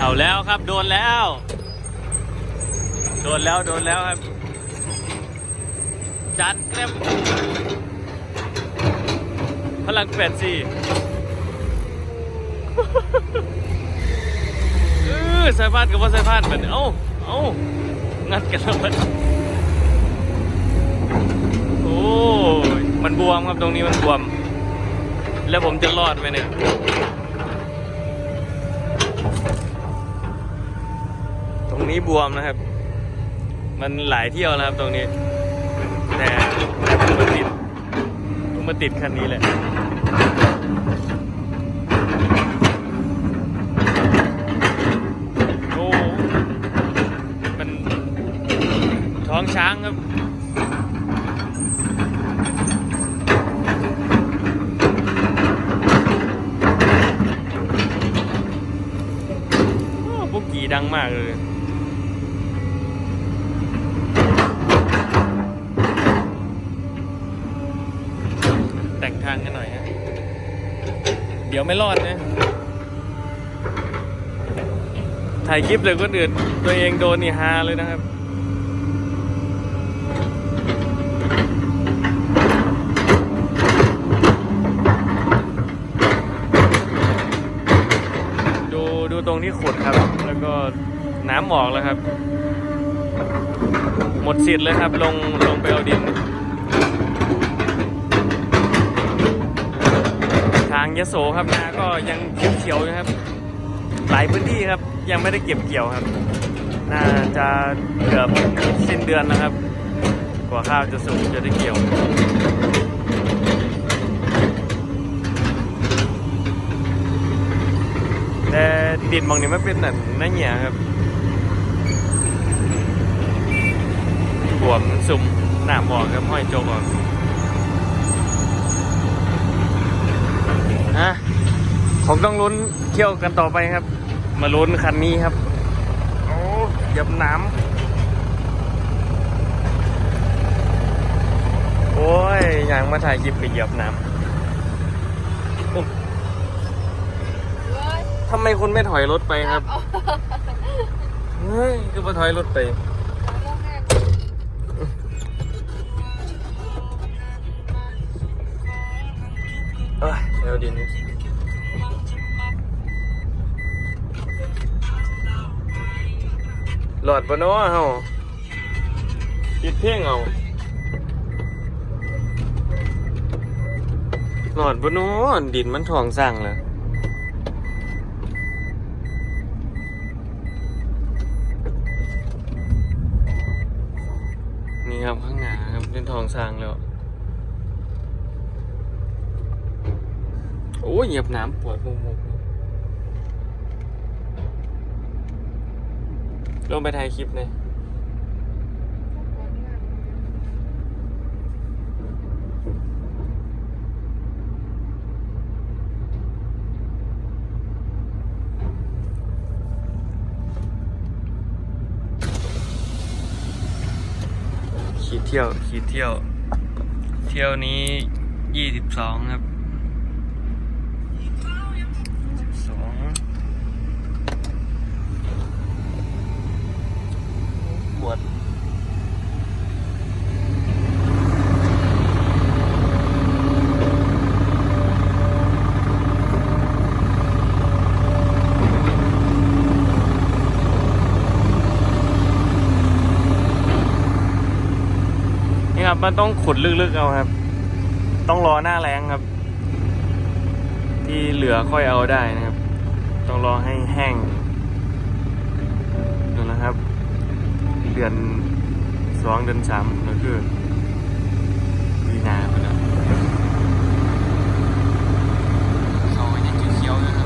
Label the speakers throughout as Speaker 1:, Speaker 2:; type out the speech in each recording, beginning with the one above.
Speaker 1: เอาแล้วครับโดนแล้ว โดนแล้วโดนแล้วครับจานเต็มพลังแปดสี่เออสายพานกับว่าสายพานเหมือนเอ้าเอ้างัดกันแล้วมันโอ้มันบวมครับตรงนี้มันบวม แล้วผมจะรอดไหมเนี่ย รงนี้บวมนะครับ มันหลายเที่ยวนะครับตรงนี้ แต่แต่ผมมาติดผมมาติดคันนี้แหละโอ้มันท้องช้างครับโอ้พวกกีดังมากเลย ทางกันหน่อยฮะเดี๋ยวไม่รอดนะถ่ายคลิปเลยคนอื่นตัวเองโดนนี่ฮาเลยนะครับดูดูตรงที่ขุดครับ แล้วก็น้ำหมอกแล้วครับ หมดสิทธิ์เลยครับ ลงลงไปเอาดินางยโสครับนาก็ยังเขียวๆอยู่ครับ หลายพื้นที่ครับยังไม่ได้เก็บเกี่ยวครับ น่าจะเกือบสิ้นเดือนแล้วครับ กว่าข้าวจะสุกจะได้เกี่ยวแต่ดินมองนี้ไม่เป็นแบบนั่นเหี้ยครับบวมซุ่มหนาหมอกครับห้อยโจกออก ฮะผมต้องลุ้นเที่ยวกันต่อไปครับ มาลุ้นคันนี้ครับ โอ้เหยียบน้ำโอ้ยอย่างมาถ่ายคลิปไปเหยียบน้ำโอ้ทำไมคุณไม่ถอยรถไปครับ เฮ้ย คือมาถอยรถไป วดินหลอดปะเนาะเฮาปิดเพ่งเอาหลอดปะเนาะดินมันถ่วงสั่งเลยนี่ครับข้างหน้าครับเป็นทองสร้างแล้ว โอ้ยเหยียบน้ำปวดมุมุกลงไปถ่ายคลิปเลยขี่เที่ยวขี่เที่ยว เที่ยวนี้ยี่สิบสองครับ สองปวดนี่ครับ มันต้องขุดลึกๆเอาครับ ต้องรอหน้าแรงครับ ที่เหลือค่อยเอาได้นะครับ ต้องรอให้แห้งดูนะครับ เดือนสองเดือนสามก็คือมีนาไปแล้วเขายังเขียวๆอยู่นะครับ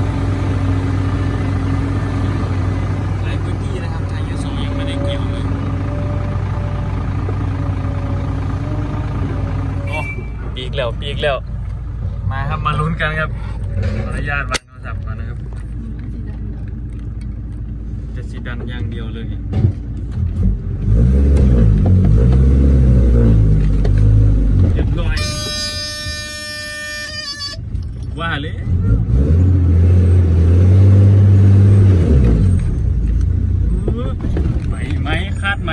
Speaker 1: กแล้วปีกแล้ว มาครับมาลุ้นกันครับอนุญาตวางโทรศัพท์ก่อนนะครับ จะสีดันอย่างเดียวเลยเรียบร้อยว่าเลยไห
Speaker 2: มไหมคา
Speaker 1: ดไหม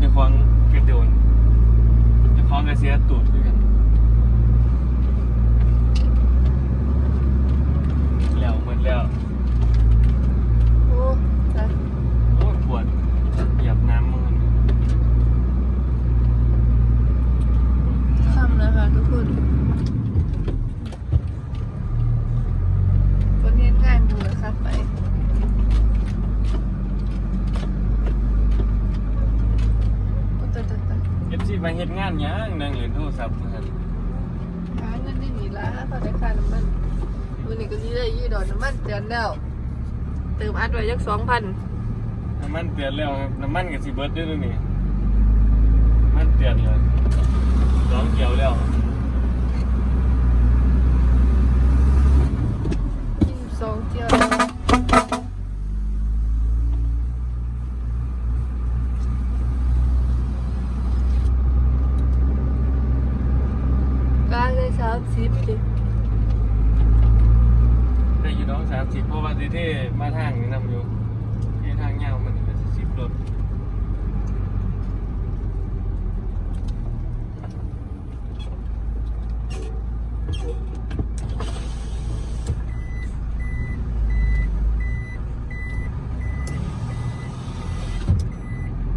Speaker 1: เจะคว้างกระโดนจะคว้างกระเสียตูดด้วยกัน แล้วหมดแล้ว
Speaker 2: โอ้จ้ะ
Speaker 1: โอ้ยปวดเหยียบน้ำมัน
Speaker 2: ค่ำแล้วค่ะทุกคนคนเห็นงานดูแล้วครับไปโอ้ตายตายตาย
Speaker 1: เอฟซีไปเฮ็ดงานหยังนั่งเล่นโทรศัพท์นะครับ
Speaker 2: ร้านนั่นนี่หนีละตอนได้ค่าน้ำมันวันนี้ก็สิได้ยี่ดอกน้ำมันเตือนแล้วเติมอัดไว้ยักสองพัน
Speaker 1: น้ำมันเตือนแล้วครับน้ำมันกับสีเบิร์ดด้วยนี่น้ำมันเตือนเลยสองเกี่ยวแล้ว
Speaker 2: ยี่สิบสองเที่ยวแล้วกลางได้ สิบดิ
Speaker 1: ได้อยู่น้องสามสิบเพราะว่าที่ที่มาทางนี้นำอยู่ที่ทางยาวมันเป็นสิบรถ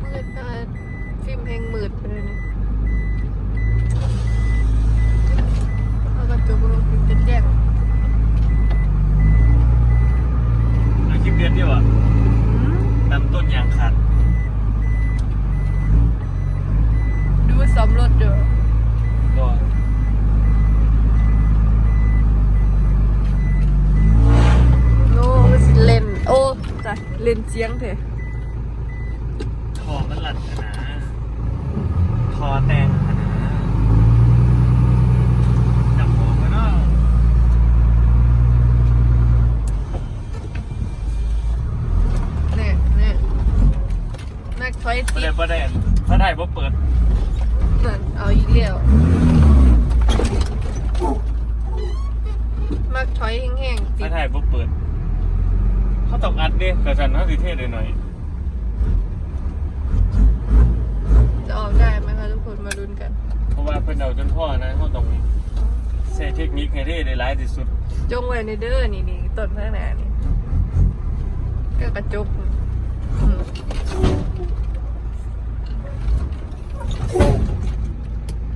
Speaker 2: มืดมากฟิล์มเพลงมืดไปเลยเนี่ยเอากระจกลงฟิล์มจะแจ้ง
Speaker 1: แล้วคลิปเด็ดดีวะนำต้นยางขาด
Speaker 2: ดูสำรถเด้อ
Speaker 1: ก็
Speaker 2: โน้มันสิเลนโอ้จ้ะ เลนเจียงเถอะ
Speaker 1: คอมันหลัดขนาดคอแตงขนาดจับหัวมันเนาะ
Speaker 2: เนี่ยเนี่ยนักถอย
Speaker 1: ประ
Speaker 2: ติ
Speaker 1: เด็
Speaker 2: ด
Speaker 1: นประเด็นพระไทยบ่เปิด
Speaker 2: นั่นเอาอีกแล้วมักถอยแห้งๆ
Speaker 1: พ
Speaker 2: ติ
Speaker 1: ระ
Speaker 2: ด
Speaker 1: ไทยบ่เปิดเขา ต้องอัดเด้กระสันเขาสิเท่หน่อย
Speaker 2: จะออกได้ไหมคะทุกคนมาลุ้นกัน
Speaker 1: ๆเพราะว่าเพิ่นเอาจนพ่อนะเขาต้องใช้เทคนิคให้เท่ได้หลายที่สุด
Speaker 2: จงไว้ในเด้อนี่นี่ต้นข้างหน้านี่ก็กระจกอืม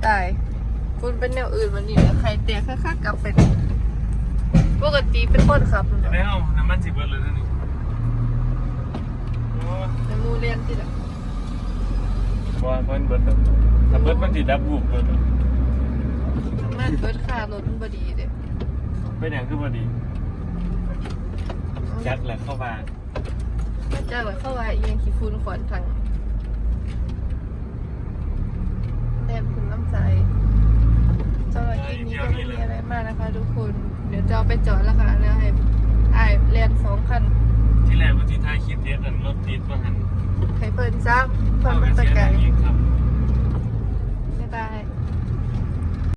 Speaker 2: ตายคุณเป็นแนวอื่นมันนี่นะใครเตะค่าๆกลับเป็น ปกติเป็นคนขับ
Speaker 1: จะได้เอาน้ำมันสิเบิดเลยเท่านี้โอ้
Speaker 2: ใน มูเรียนที่ละ
Speaker 1: บ่ว่าเพิ่นเบิดแล้วถ้าเบิดมันสิดับวูบเบิดแล้ว
Speaker 2: มันเปิดค่ารถมันบดีเด้
Speaker 1: เป็นหยังคือบ่ดีจัดแหละเข้ามา
Speaker 2: มาจากแบบเข้าว่าเอียงขี้ฟุ้นขวานทางแดมคุณน้ำใจสำหรับคลิปนี้ก็ไม่มีอะไรมากนะคะทุกคน เดี๋ยวจะเอาไปจอดแล้วค่ะแล้วให้ไอ้ายเรียนสองคัน
Speaker 1: ที่แรกว่าที่ถ่ายคลิปเด็ดอันรถติดว่าหั่น
Speaker 2: ให้เพิ่นซักเพิ่น
Speaker 1: เอาไป
Speaker 2: เป็นตะ
Speaker 1: เสีย
Speaker 2: ไก
Speaker 1: ดายอีก